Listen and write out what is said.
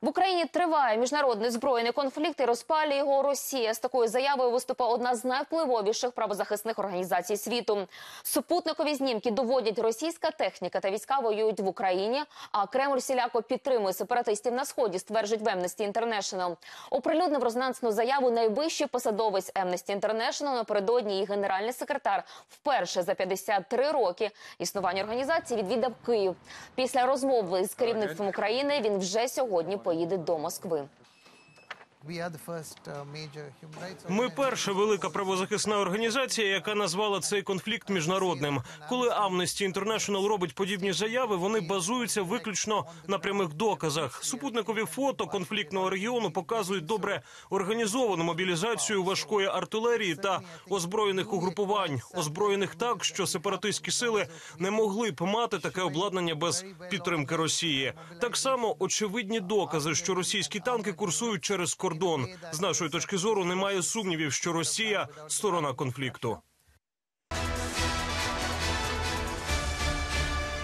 В Україні триває міжнародний збройний конфлікт і розпалює його Росія. З такою заявою виступила одна з найвпливовіших правозахисних організацій світу. Супутникові знімки доводять, російська техніка та війська воюють в Україні. А Кремль всіляко підтримує сепаратистів на сході. Стверджують в Amnesty International. Оприлюднив резонансну заяву найвищий посадовець Amnesty International напередодні її генеральний секретар вперше за 53 роки існування організації відвідав Київ. Після розмови з керівництвом України він вже сьогодні поїде до Москви. Ми перша велика правозахисна організація, яка назвала цей конфлікт міжнародним. Коли Amnesty International робить подібні заяви, вони базуються виключно на прямих доказах. Супутникові фото конфліктного регіону показують добре організовану мобілізацію важкої артилерії та озброєних угрупувань, озброєних так, що сепаратистські сили не могли б мати таке обладнання без підтримки Росії. Так само очевидні докази, що російські танки курсують через кордон. З нашої точки зору немає сумнівів, що Росія сторона конфлікту.